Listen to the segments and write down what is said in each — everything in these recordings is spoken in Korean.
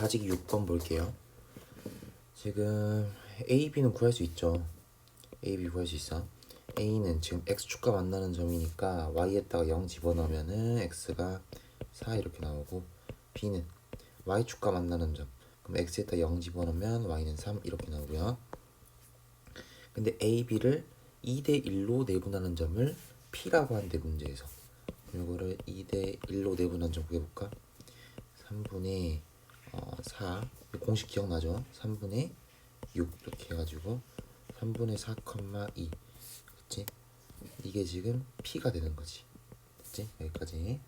다지기 6번 볼게요. 지금 A, B는 구할 수 있죠. A, B 구할 수 있어. A는 지금 x축과 만나는 점이니까 y에다가 0 집어넣으면은 x가 4 이렇게 나오고 B는 y축과 만나는 점. 그럼 x에다 0 집어넣으면 y는 3 이렇게 나오고요. 근데 A, B를 2대 1로 내분하는 점을 P라고 한대 문제에서. 이거를 2대 1로 내분한 점 구해볼까? 3분의 어, 4 공식 기억나죠? 3분의 6 이렇게 해가지고 3분의 4,2 그치? 이게 지금 P가 되는 거지. 그치? 여기까지.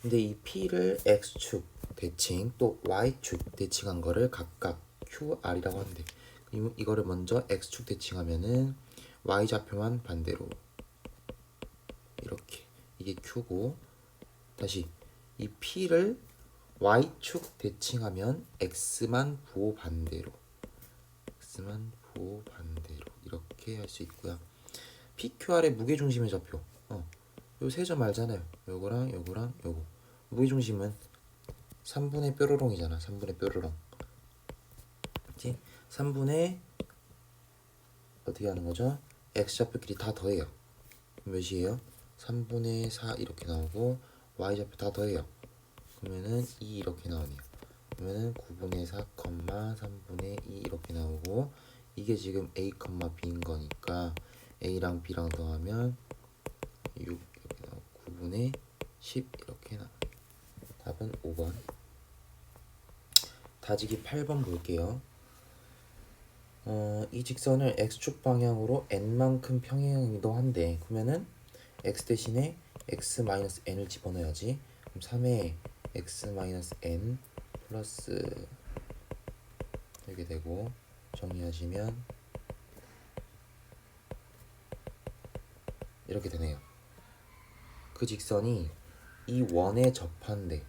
근데 이 P를 X축 대칭 또 Y축 대칭한 거를 각각 QR이라고 하는데 이- 이거를 먼저 X축 대칭하면은 Y좌표만 반대로. 이렇게. 이게 Q고 다시 이 P를 Y축 대칭하면 X만 부호 반대로 X만 부호 반대로 이렇게 할 수 있고요. PQR의 무게중심의 좌표 어, 요세 점 알잖아요. 요거랑 요거랑 요거 무게중심은 3분의 뾰로롱이잖아. 3분의 뾰로롱 그치? 3분의 어떻게 하는 거죠? X좌표끼리 다 더해요. 몇이에요? 3분의 4 이렇게 나오고 Y좌표 다 더해요. 그러면은 2 이렇게 나오네요. 그러면은 9분의 4, 3분의 2 이렇게 나오고 이게 지금 A, B인 거니까 A랑 B랑 더하면 6 이렇게 나오고 9분의 10 이렇게 나와요. 답은 5번. 다지기 8번 볼게요. 어, 이 직선을 x축 방향으로 n만큼 평행이도 한데 그러면은 x 대신에 x-n을 집어넣어야지 그럼 3에 x-n 플러스 이렇게 되고 정리하시면 이렇게 되네요. 그 직선이 이 원에 접한대.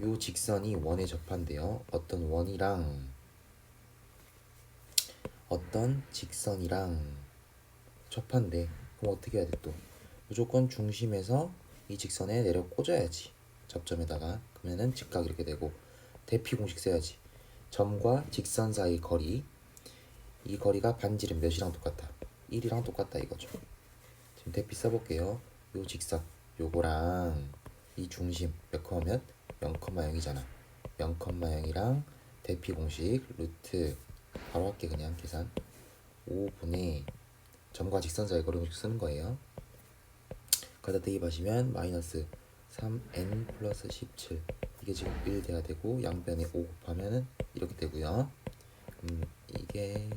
요 직선이 원에 접한대요. 어떤 원이랑 어떤 직선이랑 접한대. 그럼 어떻게 해야 돼 또? 무조건 중심에서 이 직선에 내려 꽂아야지 접점에다가 그러면은 직각 이렇게 되고 대피 공식 써야지. 점과 직선 사이 거리. 이 거리가 반지름 몇이랑 똑같다 1이랑 똑같다 이거죠. 지금 대피 써볼게요. 요 직선 요거랑 이 중심 몇 컴마 몇? 0,0이잖아. 0,0이랑 대피 공식 루트. 바로 할게 그냥 계산. 5분의 점과 직선 사이 거리 공식 쓰는 거예요. 거기다 대입하시면 마이너스 3n 플러스 17 이게 지금 1 돼야 되고 양변에 5 곱하면은 이렇게 되고요. 음, 이게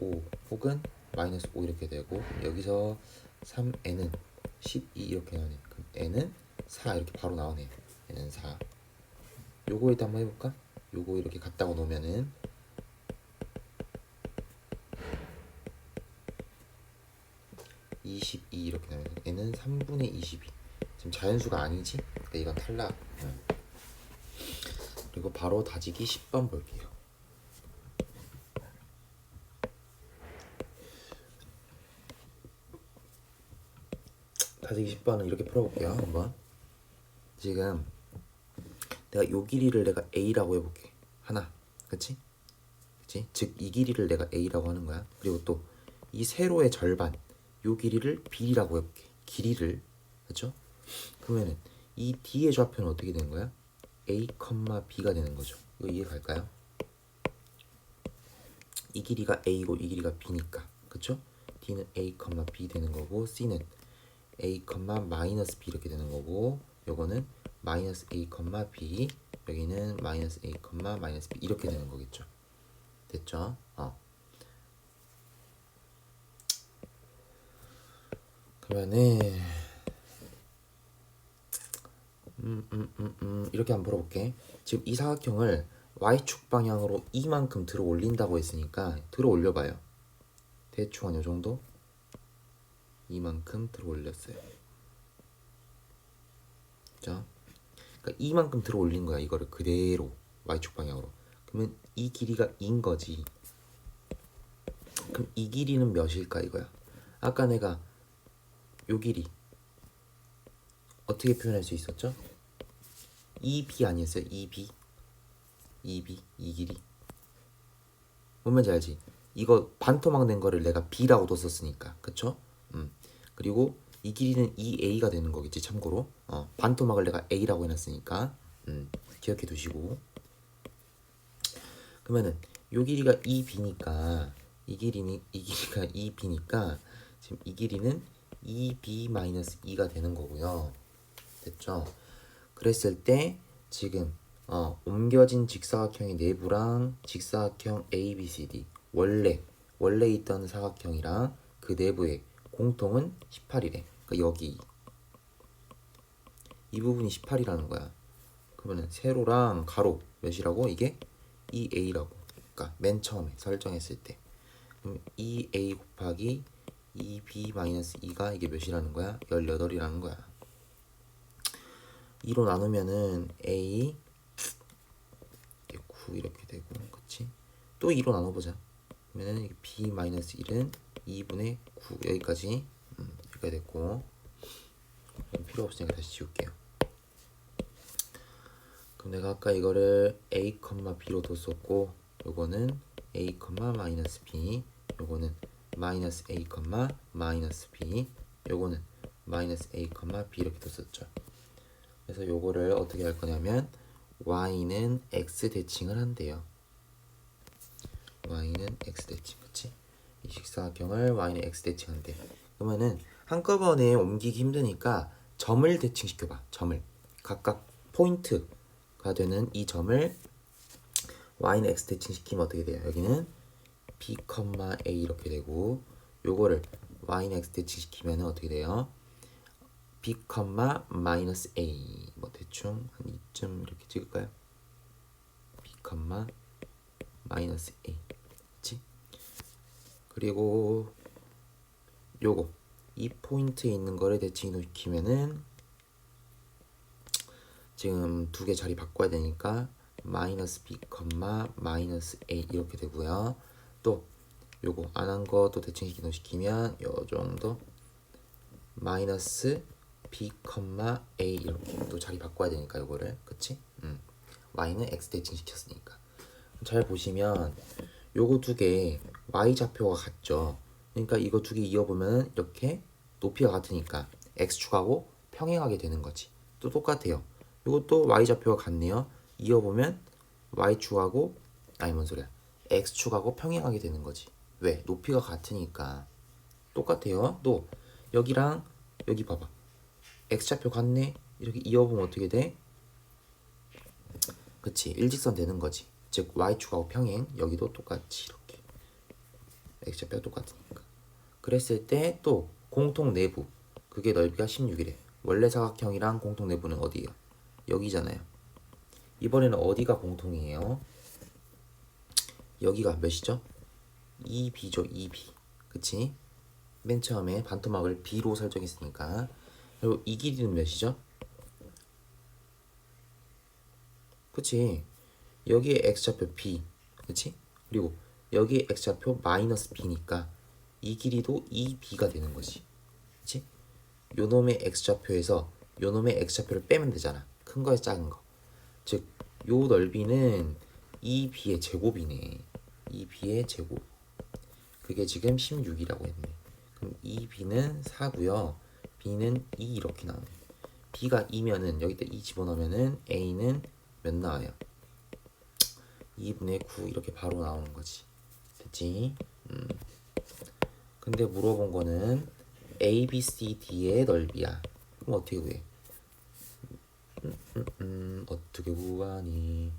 5 혹은 마이너스 5 이렇게 되고 여기서 3n은 12 이렇게 나오네. 그럼 n은 4 이렇게 바로 나오네. N은 4 요거 일단 한번 해볼까? 요거 이렇게 갖다가 놓으면은 22 이렇게 나오면 얘는 3분의 22 지금 자연수가 아니지? 그러니까 이건 탈락 응. 그리고 바로 다지기 10번 볼게요 다지기 10번은 이렇게 풀어볼게요 한번 지금 내가 요 길이를 내가 A라고 해볼게 하나 그치? 그치? 즉 이 길이를 내가 A라고 하는 거야 그리고 또 이 세로의 절반 요 길이를 B라고 해볼게. 길이를 그렇죠? 그러면은 이 D의 좌표는 어떻게 되는 거야? A, B가 되는 거죠. 이거 이해 갈까요? 이 길이가 A고 이 길이가 B니까 그렇죠? D는 A, B 되는 거고 C는 A, B 이렇게 되는 거고 요거는 마이너스 A, B 여기는 마이너스 A, B 이렇게 되는 거겠죠. 됐죠? 어. 그러면은 음, 음, 음, 음, 이렇게 한번 물어볼게. 지금 이 사각형을 y축 방향으로 이만큼 들어 올린다고 했으니까 들어 올려봐요. 대충 한 요 정도? 이만큼 들어 올렸어요. 자, 그러니까 이만큼 들어 올린 거야. 이거를 그대로 y축 방향으로. 그러면 이 길이가 인 거지. 그럼 이 길이는 몇일까 이거야. 아까 내가 요 길이 어떻게 표현할 수 있었죠? 2b 아니었어요? 2b 2b 이 길이 뭔 말인지 알지? 이거 반토막 낸 거를 내가 b라고 뒀었으니까 그쵸? 음 그리고 이 길이는 2a가 되는 거겠지 참고로 어 반토막을 내가 a라고 해놨으니까 음 기억해 두시고 그러면은 요 길이가 2b니까 이 길이니 이 길이가 2b니까 지금 이 길이는 2b-2가 되는 거고요. 됐죠? 그랬을 때 지금 어, 옮겨진 직사각형의 내부랑 직사각형 ABCD 원래 원래 있던 사각형이랑 그 내부의 공통은 18이래. 그러니까 여기 이 부분이 18이라는 거야. 그러면은 세로랑 가로 몇이라고 이게 2a라고. 그러니까 맨 처음에 설정했을 때 그럼 2a 곱하기 2b-2가 이게 몇이라는 거야? 18이라는 거야. 2로 나누면은 a 이게 9 이렇게 되고 그치? 또 2로 나눠보자. 그러면은 이게 b-1은 2분의 9 여기까지 음, 여기까지 됐고 필요 없으니까 다시 지울게요. 그럼 내가 아까 이거를 a, b로 뒀었고 요거는 a, 마이너스 b 요거는 마이너스 a, 마이너스 b 요거는 마이너스 a, b 이렇게 뒀었죠. 그래서 요거를 어떻게 할 거냐면 y는 x 대칭을 한대요. y는 x 대칭, 그치? 이 직사각형을 y는 x 대칭한대. 그러면은 한꺼번에 옮기기 힘드니까 점을 대칭시켜봐. 점을 각각 포인트가 되는 이 점을 y는 x 대칭시키면 어떻게 돼요? 여기는 b, a 이렇게 되고 요거를 y는 x 대칭시키면 어떻게 돼요? B, 마이너스 a 뭐 대충 한 이쯤 이렇게 찍을까요? b, 마이너스 a 그치? 그리고 요거 이 포인트에 있는 거를 대칭시키면은 지금 두 개 자리 바꿔야 되니까 마이너스 b, 마이너스 a 이렇게 되고요. 또 요거 안 한 것도 대칭시키 시키면 요 정도 마이너스 b, a 이렇게 또 자리 바꿔야 되니까 요거를. 그치? 음. y는 x 대칭 시켰으니까. 잘 보시면 요거 두 개 y 좌표가 같죠? 그러니까 이거 두 개 이어보면 이렇게 높이가 같으니까 x축하고 평행하게 되는 거지. 또 똑같아요. 요것도 y 좌표가 같네요. 이어보면 y축하고 아니 뭔 소리야. X축하고 평행하게 되는 거지. 왜? 높이가 같으니까. 똑같아요. 또 여기랑 여기 봐봐 x좌표 같네 이렇게 이어보면 어떻게 돼? 그치 일직선 되는 거지 즉 y축하고 평행 여기도 똑같이 이렇게 x좌표가 똑같으니까 그랬을 때 또 공통 내부 그게 넓이가 16이래 원래 사각형이랑 공통 내부는 어디예요? 여기잖아요 이번에는 어디가 공통이에요? 여기가 몇이죠? 2b죠 2b 그치? 맨 처음에 반토막을 b로 설정했으니까 그리고 이 길이는 몇이죠? 그치? 여기에 x좌표 b 그치? 그리고 여기에 x좌표 마이너스 b니까 이 길이도 2b가 되는 거지 그치? 요 놈의 x좌표에서 요 놈의 x좌표를 빼면 되잖아 큰 거에서 작은 거즉 요 넓이는 2b의 제곱이네 2b의 제곱 그게 지금 16이라고 했네 그럼 2b는 4고요 b는 2 이렇게 나와요. b가 2면은 여기다 2 집어넣으면은 a는 몇 나와요? 2분의 9 이렇게 바로 나오는 거지. 됐지? 음. 근데 물어본 거는 a, b, c, d의 넓이야. 그럼 어떻게 구해? 음, 음, 음, 어떻게 구하니?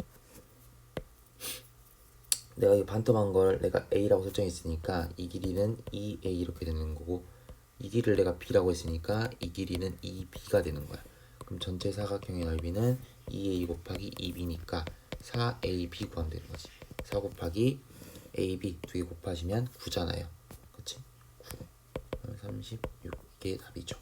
내가 이 반토막 걸 내가 a라고 설정했으니까 이 길이는 2a 이렇게 되는 거고 이 길이를 내가 b라고 했으니까 이 길이는 2b가 되는 거야. 그럼 전체 사각형의 넓이는 2a 곱하기 2b니까 4ab 구하면 되는 거지. 4 곱하기 ab 두 개 곱하시면 9잖아요. 그치? 9. 36. 이게 답이죠.